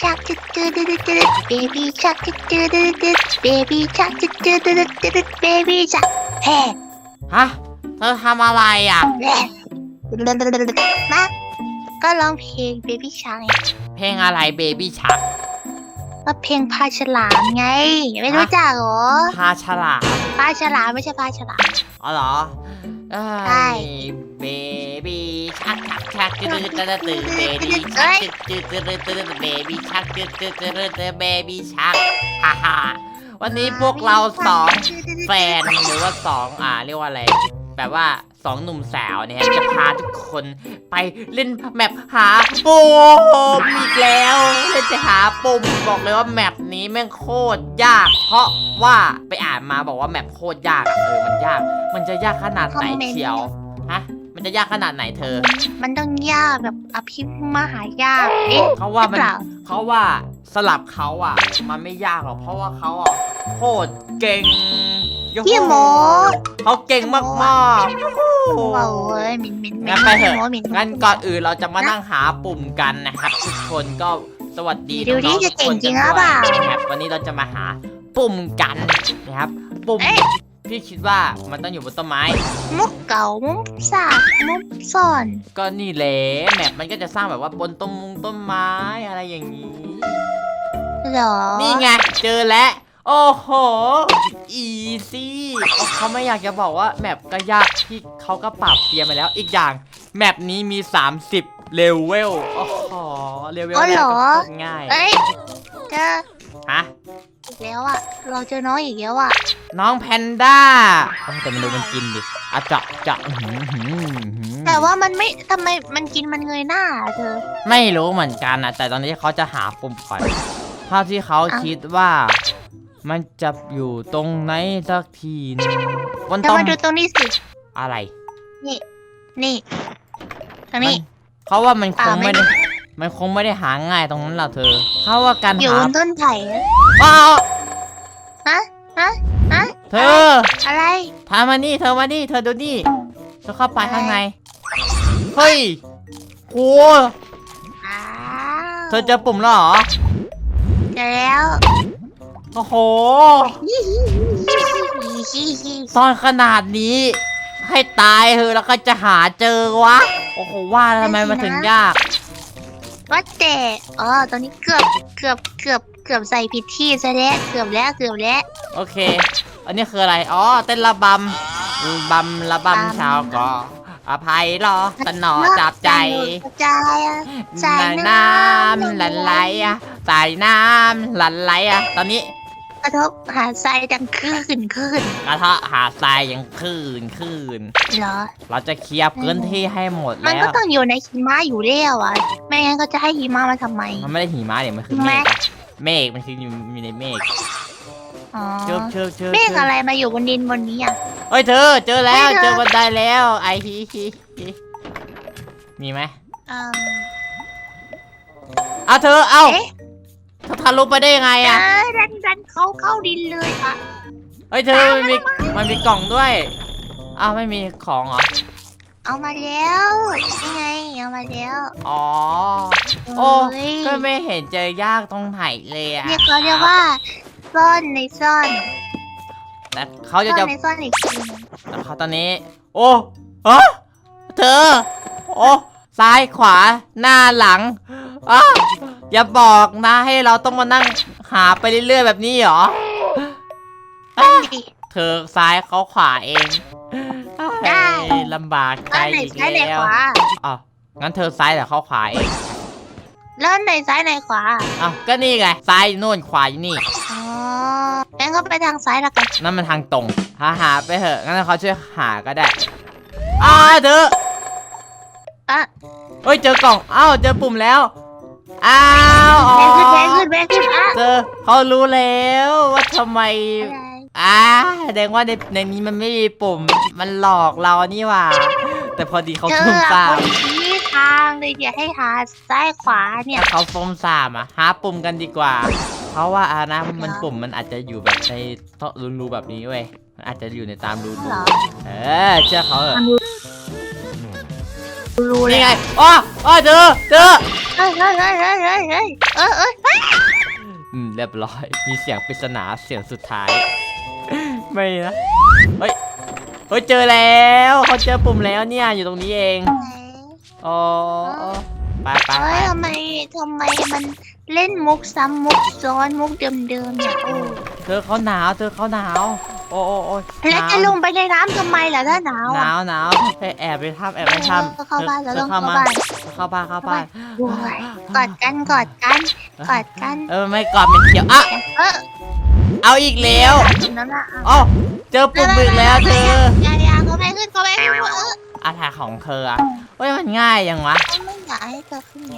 shark do do do do do baby shark do do do do baby shark do do do do do baby shark เฮ้ฮะเธอทำอะไรอะมาก็ร้องเพลง baby shark เพลงอะไรเบบี้ชักก็เพลงพาฉลามไง ไม่รู้จักหรอพาฉลามปลาฉลามไม่ใช่ปลาฉลามอ๋อเหรอใช่ เบบี้ชักชักชักจืดจืดจืดจืดเบบี้ชักจืดจืดจืดจืดเบบี้ชักจืดจืดจืดจืดเบบี้ชักฮ่าฮ่าวันนี้พวกเราสองแฟนหรือว่าสองอ่าเรียกว่าอะไรแบบว่าสองหนุ่มสาวเนี่ยจะพาทุกคนไปเล่นแมปหาปุ่มอีกแล้วเล่นจะหาปุ่มบอกเลยว่าแมปนี้แม่งโคตรยาก เพราะว่าไปอ่านมาบอกว่าแมปโคตรยากอะเออมันยาก มันจะยากขนาดไหนเชียวฮะ มันจะยากขนาดไหนเธอ มันต้องยากแบบอภิมหายากเอ๊ะเขาว่ามันหรือเปล่าเขาว่าสลับเขาอะ มันไม่ยากหรอกเพราะว่าเขาอะโคตรเก่งโยโหพี่โมเขาเก่งมากๆโอ้ยหมินหมินหมิงั้นไปเถอะโมหมิน งั้นก่อนอื่นเราจะมานั่งหาปุ่มกันนะครับ ทุกคนก็สวัสดีดูดิน้องๆจะเก่งทุกคนจริงกันหรือเปล่า ด้วยนะครับวันนี้เราจะมาหาปุ่มกันนะครับ ปุ่ม เอ๊ะ พี่คิดว่ามันต้องอยู่บนต้นไม้ มุกเก่ามุกสากมุกซ่อน ก็นี่แหละแมปมันก็จะสร้างแบบว่าบนต้นมงต้นไม้อะไรอย่างนี้ เหรอนี่ไงเจอแล้ว โอ้โห อีซี่เขาไม่อยากจะบอกว่าแมปก็ยากที่เขาก็ปรับเปลี่ยนมาแล้วอีกอย่าง แมปนี้มี 30เลเวล โอ้โหเลเวลอ๋อแรเหกรก็อโคตรง่าย เอ้ยเจอฮะอี กแล้วอะเราเจอน้องอีกแล้วอะน้องแพนด้าโอ้ยแต่มันดูมันกินดิอะเจาะเจาะอื้อหือหือหือแต่ว่ามันไม่ทำไมมันกินมันเงยหน้าอะเธอ ไม่รู้เหมือนกันนะแต่ตอนนี้เขาจะหาปุ่มก่อนเท่าที่เขาเอ้าคิดว่า มันจะอยู่ตรงไหนสักทีหนึงบนแต่ต้นมาดูตรงนี้สิ อะไรนี่ ตรงนี้เขาว่ามันคงอ่าไม่ไม่ได้มันคงไม่ได้หาง่ายตรงนั้นหรอกเธอเขาว่าการอยู่หาบนต้นไผ่อะ อ้าวฮะฮะฮะ เธออะไรพามานี่เธอมานี่เธอดูนี่เธอเข้าไปข้างในเฮ้ยโหอ้าวเธอเจอปุ่มแล้วเหรอเจอแล้วโอ้โหยี่ยี่ยี่ยี่ยี่ซ่อนขนาดนี้ ให้ตายเธอะแล้วก็จะหาเจอวะโอ้โหว่าทำไมมันถึงยากว่าแต่อ๋อตอนนี้เกือบเกือบเกือบเกือบใส่ผิดที่ซะแล้วเกือบแล้วเกือบแล้วโอเค อันนี้คืออะไร อ๋อ เต้นระบำบำระบำชาวเกาะอภัยรอสนอจับใจ ใจอะใส่ใส่น้ำน้ำหลั่นไหลอะใส่น้ำหลั่นไหลอะตอนนี้กระทบหาทรายดังคลื่นคลื่นกระเทาะหาทรายยังคลื่นคลื่นเหรอ เราจะเคลียร์พื้นที่ให้หมดมันแล้ก็วต้องอยู่ในหิมะอยู่แล้วอะ ไม่งั้นก็จะให้หิมะมาทำไม มันไม่ได้หิมะเดี๋ยวมันคือเมฆอะเมฆมันคืออยู่อยู่ในเมฆ อ๋อเชิบเชิบเชิบเมฆเชิบอะไรมาอยู่บนดินบนนี้อะ เฮ้ยเธอ เจอแล้วเฮ้ยเธอเจอบันไดแล้ว ไอฮีฮีฮีมีไหมอืมเอาเธอ เอาเอ๊ะเธอทะลุไปได้ยังไงเออะอดันดันเขาเข้าดินเลยอะ เฮ้ยเธอมันมีมันมีกล่องด้วยอ้าวไม่มีของเหรอ เอามาแล้วนี่ไง เอามาแล้วอ๋อ โอ้เฮ้ยก็ไม่เห็นเจอยากตรงไหนเลยอะ เนี่ยเขาเรียกว่า ซ่อนในซ่อนแต่เขาจะซ่อจะนในซ่อนอีกทีหนึงแต่เขาตอนนี้ โอ้ฮะเธอ โอ้ซ้ายขวาหน้าหลังอ้าอย่าบอกนะให้เราต้องมานั่งหาไปเรื่อยๆแบบนี้เหรอ นั่นดิเธอซ้ายเขาขวาเองได้เฮ้ยลำบากใจซ่อนในอีกซ้ายในแล้วขวาอ้าวงั้นเธอซ้ายแต่เขาขวาเอง แล้วในซ้ายในขวาอ้าวก็นี่ไงซ้ายอยู่นู่นขวาอยู่นี่ อ๋องั้นก็ไปทางซ้ายละกันนั่นมันทางตรง หาหาไปเถอะ งั้นเขาช่วยหาก็ได้อ้าเธออะเฮ้ย เจอกล่อง อ้าวเจอปุ่มแล้ว อ้าวอ๋อแบงขึ้นแบงขึ้นแบงขึ้นอะเจอเขารู้แล้วว่าทำไม อะไรอ่าแสดงว่าในในนี้มันไม่มีปุ่ม มันหลอกเรานี่หว่า แต่พอดีเขาเธซุ่อมอะซ่าคมนชี้ทางเลยอย่าให้หาซ้ายขวาเนี่ย ถ้าเขาซุ่มซ่ามอะหาปุ่มกันดีกว่า เพราะว่าอานะมันปุ่มมันอาจจะอยู่แบบในท่อรูๆแบบนี้เว้ยมันอาจจะอยู่ในตามรูเหรอๆเออเชื่อเขาเถอะรู้เลนี่ยไงอ๋ออ๋อเจอเจอเฮ้ยเฮ้ยเฮ้ยเฮ้ยเฮ้ยเฮ้ยเออเอออืมเรียบร้อย มีเสียงปริศนาเสียงสุดท้าย ไม่นะเฮ้ยเฮ้ยเจอแล้วเขาเจอปุ่มแล้วเนี่ยอยู่ตรงนี้เอง อ๋อไปไปไปเฮ้ยทำไมทำไมมันเล่นมุกซ้ำมุกซ้อนมุกเดิมๆเนี่ยโอ้เธอเขาหนาวเธอเขาหนาวโอ้โอ้โอ้ยแล้วจะลงไปในน้ำทำไมล่ะถ้าหนาวหอะ นาวหนาวไปแอบไปถ้ำแอบไปถ้ำเออเข้าบ้านแล้วธต้องเข้ามาบ้านเข้าบ้านเข้าบ้านโอ้ยกอดกันกอดกันกอดกันเออไม่กอดเป็นเขียวอะเออเอาอีกแล้วนั่นน่ะอ๋อเจอปุ่มอีกแล้วเธออย่าอย่าเขาไม่ขึ้นเขาไม่ขึ้นเออ อะไรของเธออะเฮ้ยมันง่ายยังวะเขาไม่อยากให้เธอขึ้นไง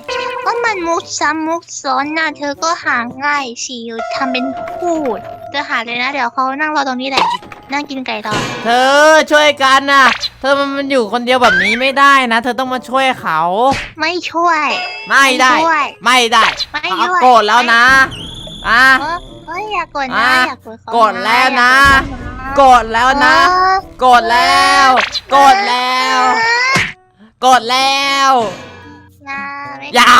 ก็มันมุกซ้ำมุกซ้อนน่ะเธอก็หาง่ายสิทำเป็นพูดเธอหาเลยนะ เดี๋ยวเขานั่งรอตรงนี้แหละ นั่งกินไก่รอเธอช่วยกันนะเธอมันอยู่คนเดียวแบบนี้ไม่ได้นะ เธอต้องมาช่วยเขา ไม่ช่วย ไม่ได้ ช่วย ไม่ได้ไม่เขาช่วย โกรธแล้วนะอะ เออเฮ้ยอย่ากดนะอะอย่ากดเขากดแล้วนะโก รธแล้วนะเออโกรธแล้วโกรธแล้วโกรธแล้วอย่าไม่อย่า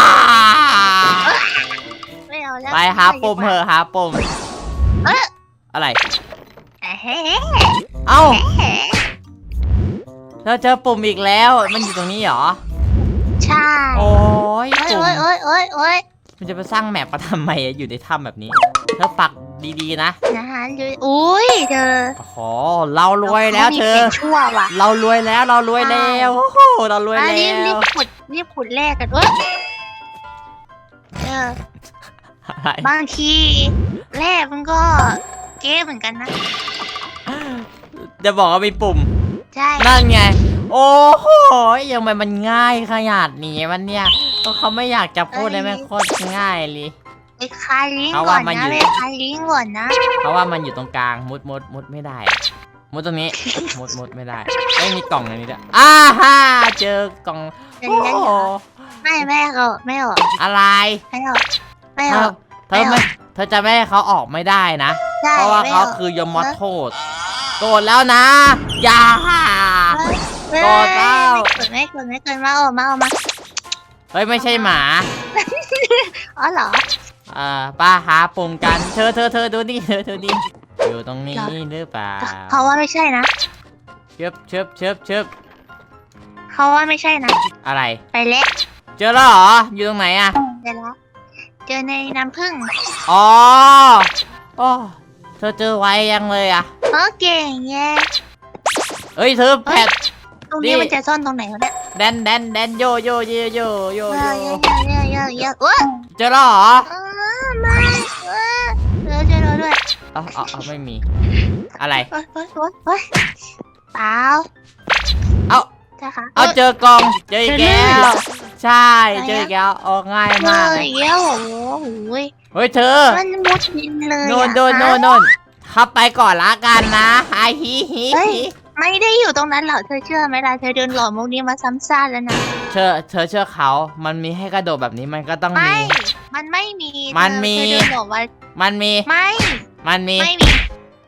ไม่เอาแล้วไปหาปุ่มเถอะหาปุ่มเอ๊ะอะไร เฮ้เอ้าเฮ้เธอเจอปุ่มอีกแล้ว มันอยู่ตรงนี้เหรอ ใช่โอ้ยโอ้ยปุ่มโอ้ยโอ้ยโอ้ยโอ้ยมันจะไปสร้างแมปมาทำไมอะอยู่ในถ้ำแบบนี้เธอปัก ดีๆนะนะคะดูอุ้ยเธอโอ้โหเรารวยแล้วเธอขามีป็นชั่วว่ะเรารวยแล้วเรารวยแล้วโอ้โหเรารวยอะแล้รีบรีวบขุดรีบขุดแรกกันเอ้ยเอออะไรบางทีแรกมันก็เก๊เหมือนกันนะ จะบอกว่ามีปุ่ม ใช่ นั่นไง โอ้โหยังไงมันง่ายขนาดนี้มันเนี่ยก็เขาไม่อยากจะพูดเลยแม่งโคตรง่ายเลย ไปคลายลิงก์เอาก่ว่าอนมันนะอยู่ไปคลายลิงก์ก่อนนะ เพราะว่ามันอยู่ตรงกลางมุดมุดมุดไม่ได้อะมุดตรงนี้ มุดมุดไม่ได้ไม่มีกล่องในนี้ด้วยอ้าฮ่าเจอกล่องเป็นโอ้เล่นโหไม่ไม่เอาไม่เอาอะไรไม่เอาไม่เธเอาอเธอไม่เธอจะไม่ให้เขาออกไม่ได้นะได้เพราะว่าไม่เขาเอาคือยมโทษโกรธแล้วนะ อย่าเฮ้ยโกรธเปล่าไม่กดไม่กดไม่กดมาออกมาออกมาเฮ้ยไม่ใช่หมา อ๋อเหรอ เอ่อป้าหาปุ่มกัน เธอเธอเธอดูนี่เธอเธอนี่อยู่ตรงนี้หรือเปล่าเขาว่าไม่ใช่นะเชิบเชิบเชิบเชิบเขาว่าไม่ใช่นะ อะไร ไปแล้วเจอแล้วเหรอ อยู่ตรงไหนอะเดี๋ยวละเจอในน้ำผึ้งอ๋อโอ้เธอเจอไวยังเลยอะเออเก่งแย่เฮ้ยเธอแผดตรงนี่นี้มันจะซ่อนตรงไหนวะเนี่ยแดนแดนแดนโยโยโยโยโยเยโยอะเยอะ เยอะเยอะเยอะเว้ยเจอแล้วเหรอเออไม่เออเออเจอเราด้วยเอ๋อาเอาไม่มี อะไร โอ๊ยโอ๊ยโอ๊ยโอ๊ยเปล่าเอ้าจ้าค่ะเอาเจอกล่องเจออีกเจอแล้เลยเหรวอใช่เจออีกแล้วโอ้ง่ายเจมาอกเลยอีกแล้วโอ้โหโอ้ยเฮ้ยเธอมันมุดดินเลยโนนอะโนนโนนโนนขับไปก่อนละกันนะไอฮิฮิเฮ้ยฮิไม่ได้อยู่ตรงนั้นหรอกเธอเชื่อไหมล่ะเธอโดนหลอกมุกนี้มาซ้ำซากแล้วนะ เธอเธอเชื่อเขา มันมีให้กระโดดแบบนี้มันก็ต้องไม่มีมันไม่มีมันมี เธอโดนหลอกไว้มันมี ไม่ มันมี ไม่มี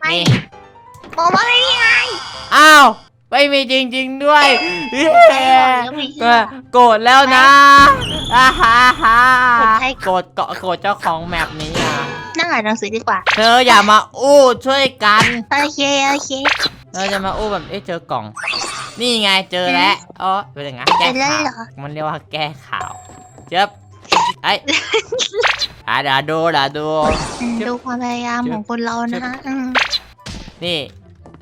ไม่มี บอกว่าไม่มีไงอ้าว ไม่มีจริง ๆ ด้วยเย้ไม่มีเชื่อ โกรธแล้วนะอ่าฮ่าฮ่าโกรธใคร โกรธเกาะโกรธเจ้าของแมปนี้อะ นั่งอ่านหนังสือดีกว่า เธออย่ามาอู้ช่วยกัน โอเค โอเคเธอจะมาอู้แบบ เอ๊ะเจอกล่อง นี่ไงเจอแล้วอ๋อเป็นยังไงแก้เป็นแล้วข่าวเหรอมันเรียกว่าแก้ข่าวเจ็บไอ้ยอะเดี๋ยวดูเดี๋ยวดูอืมดูความพยายามของคนเรานะฮะอืมนี่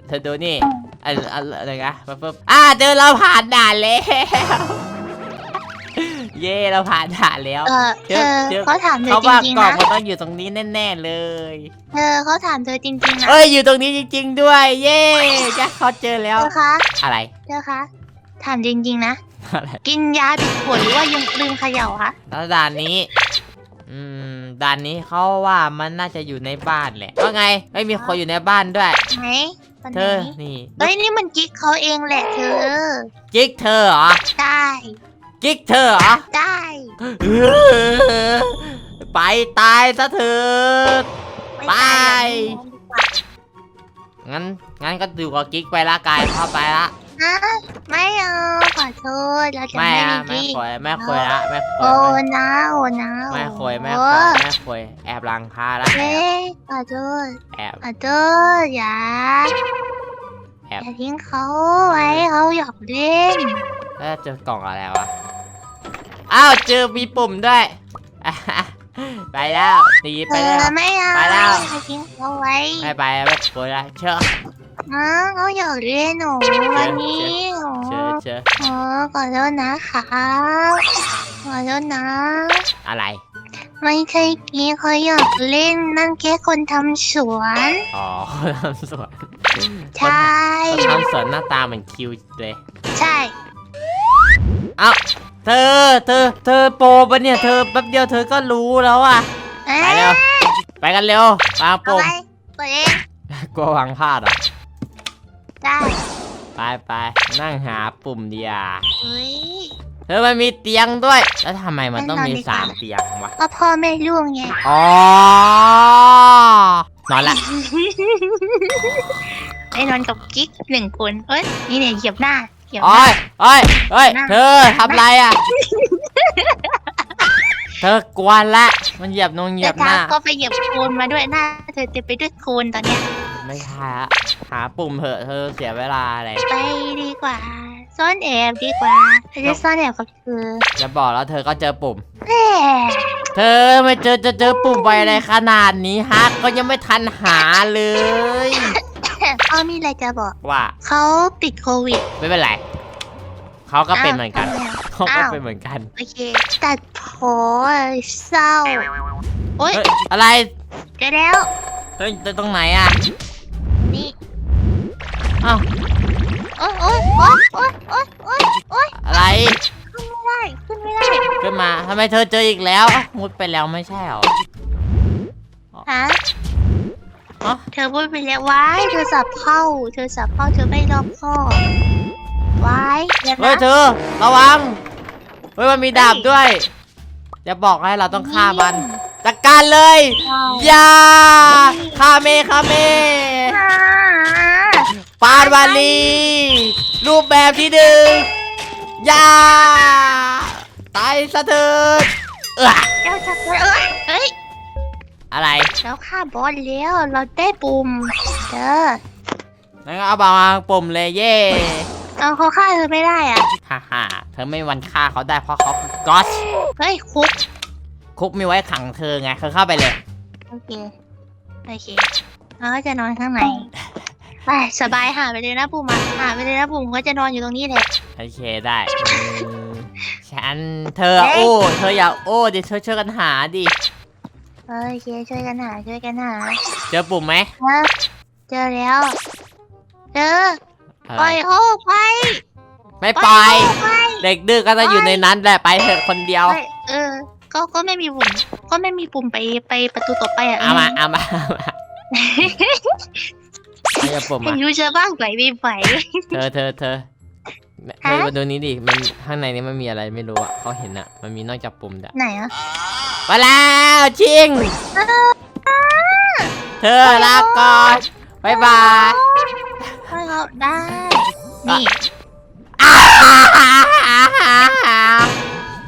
เธอดูนี่อะไรอะไรนะปึ๊บปึ๊บอะเจอเราผ่านด่านแล้ว เย่เราผ่านด่านแล้ว เออเดี๋เธยวอเดี๋ยวเขาถามเธอเขาจว่าริงกล่ๆองนะ มันต้องอยู่ตรงนี้แน่ๆเลย เธอเขาถามเธอจริงๆนะเอ้ยอยู่ตรงนี้จริง ๆ ด้วย เย่จ้าเขาเจอแล้วเธอคะ อะไร เธอคะ ถามจริงๆนะ อะไรกินยาผิดขวดหรือว่ายังลืมเขย่าคะ แล้วด่านนี้ อืมด่านนี้เขาว่ามันน่าจะอยู่ในบ้านแหละว่าไงไม่มีคนอยู่ในบ้านด้วย ไหนวันเธไหนอนี่เฮ้ยนี่มันกิ๊กเขาเองแหละเธอกิ๊กเธอเหรอได้ กิ๊กเธอเหรอได้เออไปตายซะเถิดม่ตายไป งั้นงั้นก็ดูกับกิ๊กไปละกายเข้าไปละไนะไม่เอาขอโทษเราจะไม่ไม่อะมีไม่ที่คุยไม่คุยละไม่คุโอ้ยนะโอ้นะไม่คุยไม่โอ้คุยไม่คุยแอบลังพาละแอเฮ้บยขอโทษแอบ ขอโทษอย่าแอบ อย่าทิ้งเขาไว้เขาอยากเล่นแล้วเจอกล่องอะไรวะ อ้าวเจอมีปุ่มด้วยอะไปแล้วหนีเอไปแล้ว อไม่เอาไปแล้ว อย่าทิ้งเขาไว้ไม่ไปไม่คุยละเชื่อนะเขาอยากเล่นหนูวันนี้หนูเชื่อเชื่อโอ้ขอโทษนะคะขอโทษนะ อะไร ไม่ใช่กี้เขาอยากเล่นนั่นแค่คนทำสวน อ๋อคนทำสวนใช่ คนทำสวนหน้าตาเหมือนคิวเลย ใช่ เอ้า เธอ เธอ เธอโปรปะเนี่ย เธอแป๊บเดียวเธอก็รู้แล้วอะเอ๊ไปเร็ว ไปกันเร็ววางเอาปุ่มไปเปิดเองกลัววางพลาดเหรอะ ได้ไปไปนั่งหาปุ่มเดียวาเฮ้ยเธอมันมีเตียงด้วย แล้วทำไมมันต้องมีงั้นนอนดีกว่าสามเตียงวะก็พ่อแม่ลูกไง อ๋อนอนละไอ้นอนกับกิ๊กหนึ่งคน เอ้ย นี่เนี่ยเหยียบหน้า เหยียบหโอ้น้ายโอ้ยโอ้ยนั่งเธอทำไรอะ เธอกวนละ มันเหยียบนงเหยียบหแต่น้าเท้า ก็ไปเหยียบโคลนมาด้วยหน้าเธอเต็มไปด้วยโคลนตอนเนี้ย ไม่ใช่ละหาปุ่มเถอะเธอเสียเวลาอะไรไปดีกว่า ซ่อนแอบดีกว่าเธอจะซ่อนแอบกับเธอจะบอกแล้วเธอก็เจอปุ่มแหม่เธอไม่เจอจะเจอปุ่มไวอะไรขนาดนี้ฮะ ก็ยังไม่ทันหาเลย พ่อมีอะไรจะบอก ว่าเขาติดโควิดไม่เป็นไรเขาก็เป็นเหมือนกันาวเขาก็อ้าวเป็นเหมือนกัน โอเคตัดโผเศร้าโอ๊ยเฮ้ยอะไรเจอแล้ว เฮ้ยตรงไหนอะนี่อ้าวโอ๊ยโอ๊ยโอ๊ยโอ๊ยโอ๊ยโอ๊ยโอ๊ยอะไรขึ้นไม่ได้ขึ้นไม่ได้ขึ้นมาทำไมเธอเจออีกแล้วอ้าวมุดไปแล้วไม่ใช่หรอฮะ อ๋อเธอพูดไปแล้วว้ายเธอสับเข้า เธอสับเข้าเธอไม่รอบข้อบว้ายเดี๋ยวเฮ้ยนะ เธอ ระวัง เฮ้ยมันมีดาบด้วยจะบอกให้เราต้องฆ่ามัน จัดการเลย ว้าว อย่าคาเมคาเมอ่าปานวาลีรูปแบบที่หนึ่งอย่าตายซะเถิดเออเจ้าจะเอ้ยเฮ้ย อะไรเราฆ่าบอสแล้วเราได้ปุ่มเด้อนั่นก็เอาบางปุ่มเลยเย่เอาเขาฆ่าเธอไม่ได้อะฮ่าฮ่าเธอไม่มีวันฆ่าเขาได้เพราะเขาคือกอสเฮ้ยคุกคุกมีไว้ขังเธอไงเธอเข้าไปเลยโอเคโอเคเราก็จะนอนข้างในไปสบายหาไปเลยนะปุ่มอะหาไปเลยนะปุ่มก็จะนอนอยู่ตรงนี้แหละโอเคได้อืมฉันเธอเฮ้ยโอ้เธออย่าโอ้ดิช่วยช่วยกันหาดิ โอเคช่วยกันหาช่วยกันหาเจอปุ่มไหมเจอเจอแล้ว เจออะไรปล่อยเขาออกไปไม่ปล่อยเขาออกไป เด็กดื้อก็จะอยู่ในนั้นแหละไปเถอะคนเดียวเฮ้ยเออ ก็ ก็ไม่มีปุ่ม ก็ไม่มีปุ่มไป ไปประตูต่อไปอะเอามาเอามาเอามาเอาอย่าปุ่มเห็นมายูเจอบ้างไหวไม่ไหว เธอเธอเธอฮะ เธอมาดูนี้ดิมันข้างในนี้มันมีอะไรไม่รู้อะเขาเห็นอะ มันมีนอกจากปุ่มเด้อไหนอะ มาแล้วชิง เธอลาก่อนบายบายให้เขาได้ นี่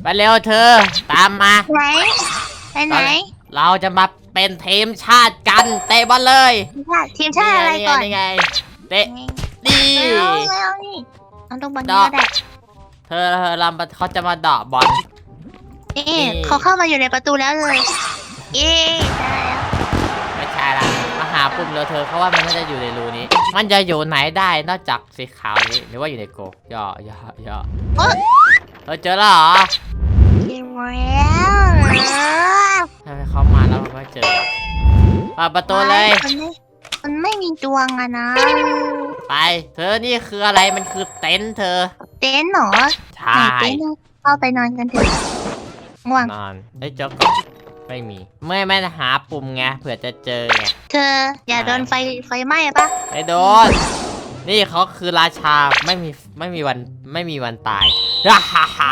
ไปเร็วเธอ ตามมา ไหน ไปไหน เราจะมาเป็นทีมชาติกันเตะบอลเลยทีมชาติอะไรก่อนนี่ไงเตะนี่ดีไม่เอาไม่เอานี่เอาตรงบอลดนี้อกก็ได้เธอเธอลำเขาจะมาเดาะบอล นี่นี่เขาเข้ามาอยู่ในประตูแล้วเลยเย้ได้แล้วไม่ใช่ละมาหาปุ่มเร็วเธอเพราะว่ามันน่าจะอยู่ในรูนี้ มันจะอยู่ไหนได้นอกจากสีขาวนี้หรือว่าอยู่ในโกย่อย่อย่อโอ๊ยเธอเจอแล้วเหรอเก็บแล้วทำไมเขามาแล้วไม่เจอเปิดประตูเลย มันไม่มันไม่มีดวงอะนะ ไป เธอนี่คืออะไรมันคือเต็นท์เธอ เต็นท์เหรอใช่ ไหนเต็นท์อะเข้าไปนอนกันเถอะ ง่วงนอนเฮ้ยเจ้าก่อนไม่มี ไม่ไม่หาปุ่มไงเผื่อจะเจอไงเธออย่าโดนไฟไฟไหม้ปะไม่โดน นี่เขาคือราชาไม่มีไม่มีวันไม่มีวันตายฮ่าฮ่าฮ่า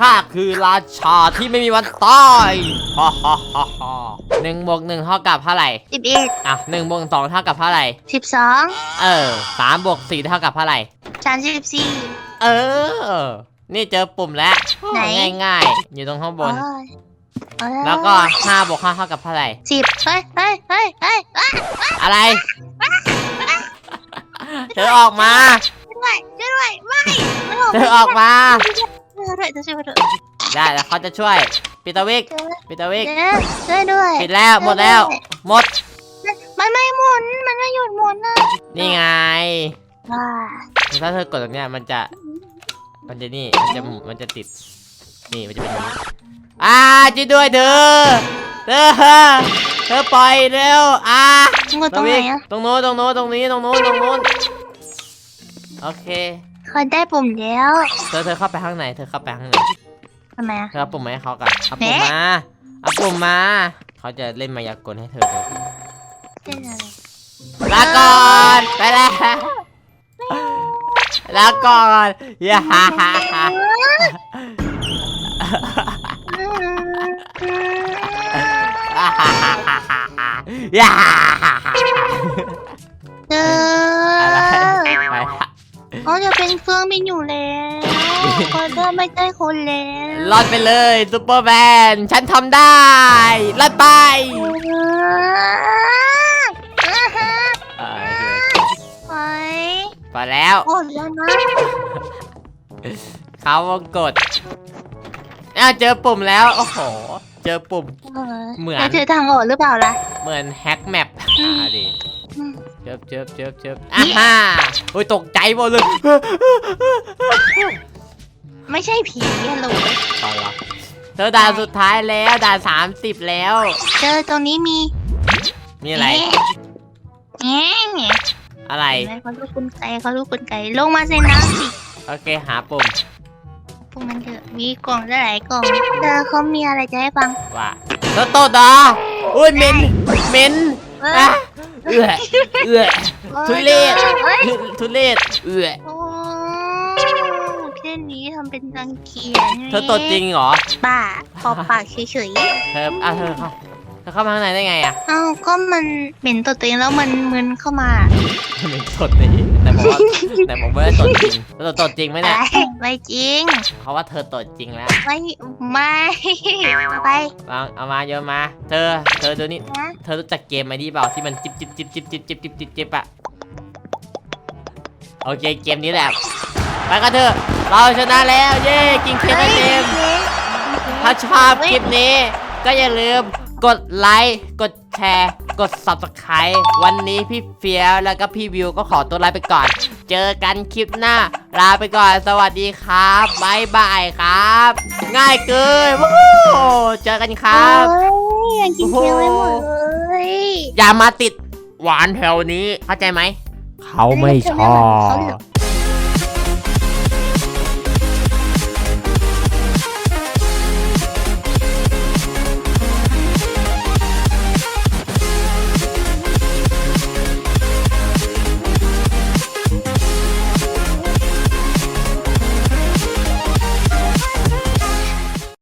ข้าคือราชาที่ไม่มีวันตายฮ่าฮ่าฮ่าฮ่าหนึ่งบวกหนึ่งเท่ากับเท่าไหร่สิบเอ็ดอะหนึ่งบวกสองเท่ากับเท่าไหร่ สิบสองเออสามบวกสี่เท่ากับเท่าไหร่ สามสิบสี่เออ นี่เจอปุ่มแล้วไหน ง่ายๆ อยู่ตรงข้างบนโอ้ยโอ้ยแล้วก็ห้าบวกห้าเท่ากับเท่าไหร่ สิบเฮ้ยเฮ้ยเฮ้ยเฮ้ยอ้าอะไร เธอออกมา ช่วยด้วยช่วยด้วยไม่ไม่ออกเธอออกมา ช่วยด้วยช่วยด้วยได้แล้วเขาจะช่วยปิตาวิกปิตาวิกช่วยด้วยปิดแล้วหมดแล้ว หมด มันไม่หมุนมันไม่หยุดหมุนนะนี่ไง ว้า ถ้าเธอกดตรงเนี้ยมันจะ มันจะนี่ มันจะ มันจะติด นี่ มันจะเป็นอย่างนี้อ่าช่วยด้วยเธอ เธอ เธอปล่อยเร็ว อ่างดตรงไหนอะตรงโน้น ตรงโน้น ตรงนี้ ตรงโน้น ตรงโน้น โอเค เขาได้ปุ่มแล้ว เธอ เธอเข้าไปข้างในเธอเข้าไปข้างในทำไมอะเธอเอาปุ่มมาให้เขากันเอาปุ่มมา เอาปุ่มมา เขาจะเล่นมายากลให้เธอดูเล่นอะไรลาก่อน ไปแล้ว แล้วก่อนอย่าฮ่าฮ่าฮ่าอย่าฮ่าฮ่าฮ่าเอออะไรไปละ เขาจะเป็นเครื่องบินอยู่แล้วเขาก็ไม่ใช่คนแล้วรอดไปเลยซูเปอร์แมนฉันทำได้รอดไป ไปแล้วกดแล้วนะเขาวงกดอ้าวเจอปุ่มแล้วโอ้โหเจอปุ่มเหมือนแต่เธอทางออกหรือเปล่าล่ะ เหมือนแฮกแมปอืมอ่าดิอืม เจิบเจิบเจิบเจิบอ่าฮ่าโอ้ยตกใจหมดเลยไม่ใช่ผีอะลูกเอาละเธอด่านสุดท้ายแล้วด่านสามสิบแล้ว เจอตรงนี้มีมีอะไร แง่แง่ อะไร เห็นไหมเขาลูกคุณไก่เขาลูกคุณไก่ลงมาใส่น้ำสิโอเคหาปุ่มพวกมันเถอะมีกล่องได้หลายกล่องเธอเขามีอะไรจะให้ฟังว่าเธอโตดออุ้ยเหม็นเหม็นเอ้อะยเอื้อเอื้อทุเรศ เอ้ยทุเรศเอื้อโอ้แค่นี้ทำเป็นรังเกียจเธอโตดจริงเหรอ บ้าปอบปากเฉยเธออะเธอเข้า เธอเข้ามาข้างในได้ไงอะๆเอ้าก็มันเหม็นตัวตัวเองแล้วมันมึนเข้ามาเหม็นตดจริงแต่บอกว่าแต่บอกว่าตดจริงเธอตดจริงไหมอะเนี่ยไรไม่จริงเขาว่าเธอตดจริงแล้วไม่ไม่เอาไปเอาเอามาโยนมา เธอ เธอดูนี่นะเธอรู้จักเกมไหมที่เปล่าที่มันจิบจิบจิบจิบจิบจิบจิบจิบจิบอะโอเคเกมนี้แหละไปกันเถอะเราชนะแล้วเย้กินเค้กไอเต็ม ถ้าชอบคลิปนี้ก็อย่าลืม กดไลค์กดแชร์ กด subscribe วันนี้พี่เฟียวแล้วก็พี่วิวก็ขอตัวลาไปก่อน เจอกันคลิปหน้า ลาไปก่อนสวัสดีครับบ๊ายบายครับ ง่ายเกินวู้ฮู้เจอกันครับเอ้ยยังกินเคี้ยวไม่หมดเลยอย่ามาติดหวานแถวนี้เข้าใจไหม เขาไม่ชอบ